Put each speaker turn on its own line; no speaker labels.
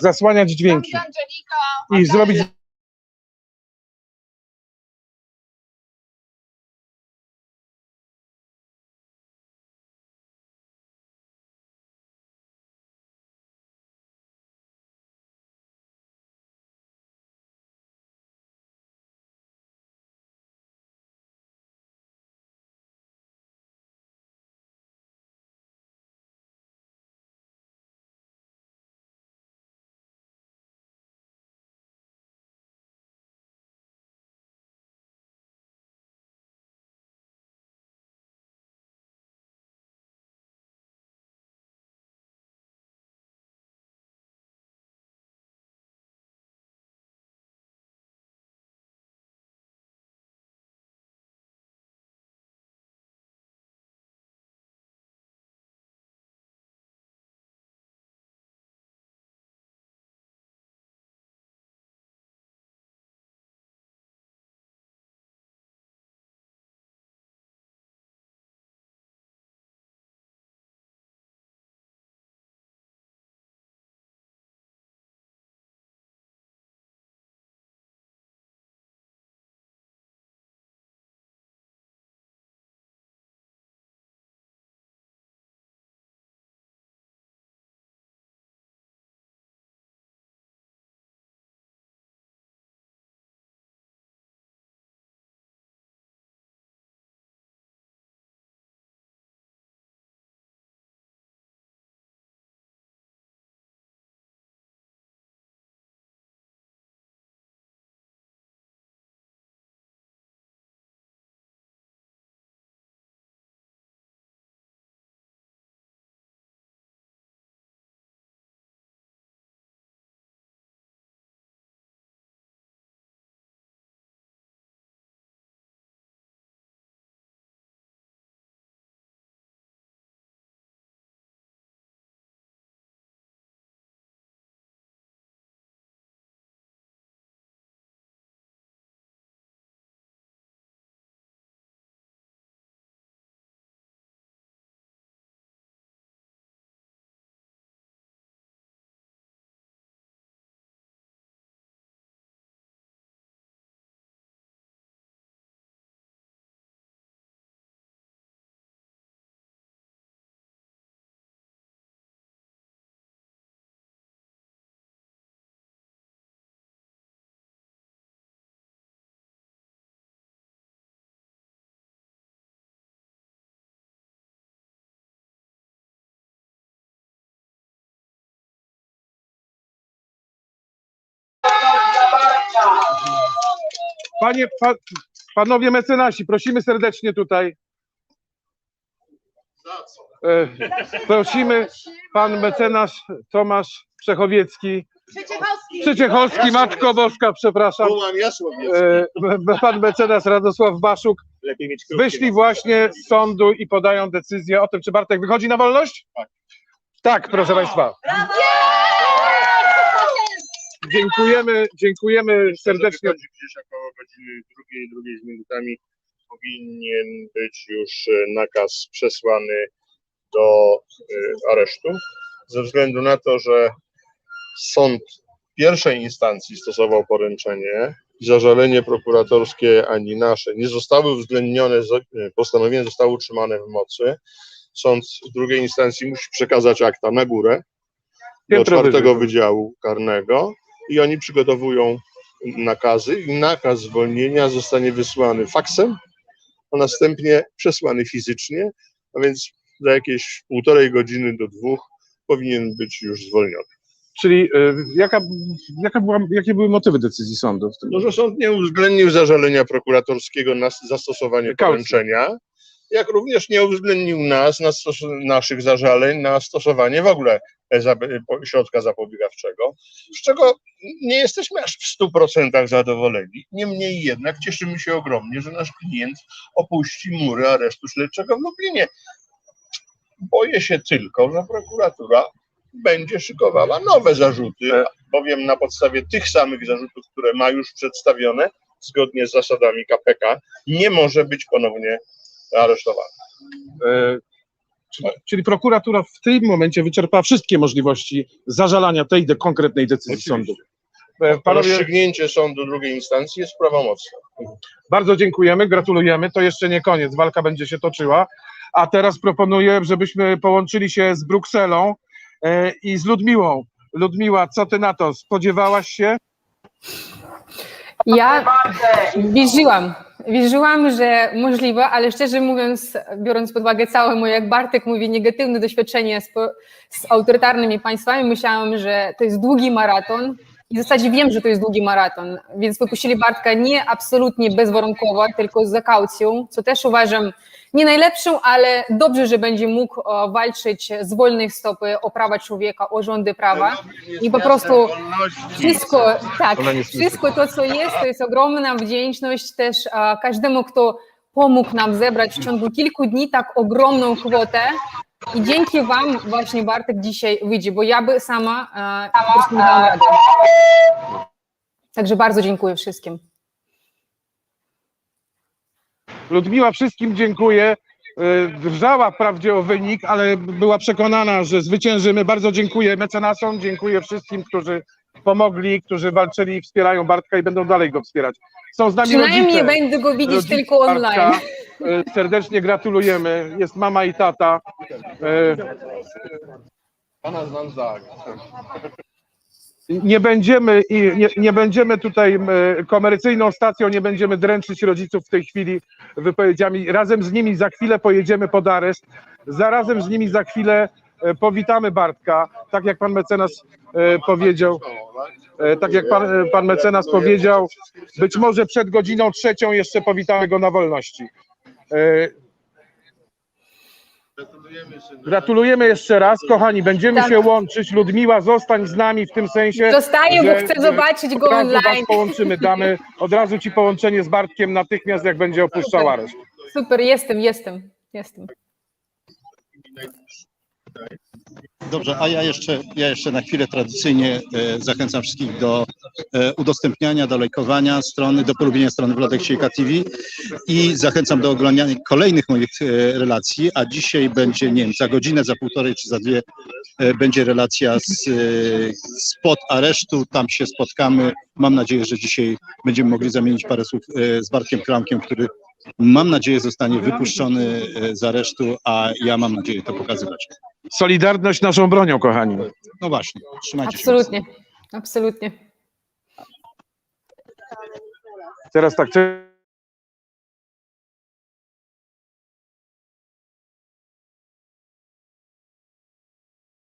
zasłaniać dźwięki i zrobić Panie, pa, panowie mecenasi, prosimy serdecznie tutaj. E, prosimy pan mecenas Tomasz Przechowiecki,
Przeciechowski.
Przeciechowski, Matko Boska, przepraszam.
Roman Jasłowiecki.
E, pan mecenas Radosław Baszuk
Lepiej mieć krótkie.
wyszli właśnie z sądu i podają decyzję o tym, czy Bartek wychodzi na wolność?
Tak.
Tak, proszę państwa. Dziękujemy, dziękujemy serdecznie.
Gdzieś około godziny drugiej, drugiej z minutami powinien być już e, nakaz przesłany do e, aresztu. Ze względu na to, że sąd pierwszej instancji stosował poręczenie i zażalenie prokuratorskie ani nasze nie zostały uwzględnione, e, postanowienie zostało utrzymane w mocy. Sąd drugiej instancji musi przekazać akta na górę do czwartego wydziału karnego i oni przygotowują nakazy i nakaz zwolnienia zostanie wysłany faksem, a następnie przesłany fizycznie, a więc za jakieś półtorej godziny do dwóch powinien być już zwolniony.
Czyli e, jaka, jaka była, jakie były motywy decyzji sądu? w tym?
No, że sąd nie uwzględnił zażalenia prokuratorskiego na zastosowanie poręczenia, jak również nie uwzględnił nas, na stos- naszych zażaleń na stosowanie w ogóle środka zapobiegawczego, z czego nie jesteśmy aż w 100% zadowoleni. Niemniej jednak cieszymy się ogromnie, że nasz klient opuści mury aresztu śledczego w Lublinie. Boję się tylko, że prokuratura będzie szykowała nowe zarzuty,
E.
bowiem na podstawie tych samych zarzutów, które ma już przedstawione, zgodnie z zasadami KPK, nie może być ponownie aresztowany.
Czyli, czyli prokuratura w tym momencie wyczerpała wszystkie możliwości zażalania tej de, konkretnej decyzji
Oczywiście.
sądu. E, Panowie,
Rozstrzygnięcie sądu drugiej instancji jest prawomocne.
bardzo dziękujemy, gratulujemy. To jeszcze nie koniec, walka będzie się toczyła. A teraz proponuję, żebyśmy połączyli się z Brukselą e, i z Ludmiłą. Ludmiła, co ty na to? Spodziewałaś się?
Ja wierzyłam, wierzyłam, że możliwe, ale szczerze mówiąc, biorąc pod uwagę całe moje, jak Bartek mówi, negatywne doświadczenie z, z autorytarnymi państwami, myślałam, że to jest długi maraton. I w zasadzie wiem, że to jest długi maraton, więc wypuścili Bartka nie absolutnie bezwarunkowo, tylko z zakaucją, co też uważam nie najlepszą, ale dobrze, że będzie mógł o, walczyć z wolnej stopy o prawa człowieka, o rządy prawa i po prostu wszystko, tak, wszystko to, co jest, to jest ogromna wdzięczność też a, każdemu, kto pomógł nam zebrać w ciągu kilku dni tak ogromną kwotę. I dzięki Wam właśnie Bartek dzisiaj wyjdzie, bo ja by sama a, po prostu nie dałam rady. Także bardzo dziękuję wszystkim.
Ludmiła, wszystkim dziękuję. E, Drżała wprawdzie o wynik, ale była przekonana, że zwyciężymy. Bardzo dziękuję mecenasom, dziękuję wszystkim, którzy pomogli, którzy walczyli i wspierają Bartka i będą dalej go wspierać. Są z nami
Przynajmniej
rodzice.
będę go widzieć
Rodzice
tylko online.
Bartka. E, Serdecznie gratulujemy. Jest mama i tata. E,
Pana znam za.
Nie będziemy nie, nie będziemy tutaj komercyjną stacją, nie będziemy dręczyć rodziców w tej chwili wypowiedziami. Razem z nimi za chwilę pojedziemy pod areszt. Zarazem z nimi za chwilę e, powitamy Bartka, tak jak pan mecenas e, powiedział. E, Tak jak pan, pan mecenas powiedział, być może przed godziną trzecią jeszcze powitamy go na wolności. Gratulujemy jeszcze raz, kochani. Będziemy
Tak.
się łączyć. Ludmiła, zostań z nami w tym sensie.
Zostaję, bo chcę zobaczyć go online.
Was połączymy, damy od razu ci połączenie z Bartkiem natychmiast, jak będzie opuszczał areszt.
Super, jestem, jestem, jestem.
Dobrze, a ja jeszcze, ja jeszcze na chwilę tradycyjnie e, zachęcam wszystkich do udostępniania, do lajkowania strony, do polubienia strony Wladek Siejka TV i zachęcam do oglądania kolejnych moich e, relacji, a dzisiaj będzie, nie wiem, za godzinę, za półtorej czy za dwie e, będzie relacja z, e, spod aresztu, tam się spotkamy. Mam nadzieję, że dzisiaj będziemy mogli zamienić parę słów e, z Bartkiem Kramkiem, który mam nadzieję zostanie wypuszczony e, z aresztu, a ja mam nadzieję to pokazywać.
Solidarność naszą bronią, kochani.
No właśnie, trzymajcie się.
Absolutnie, absolutnie.
Teraz tak,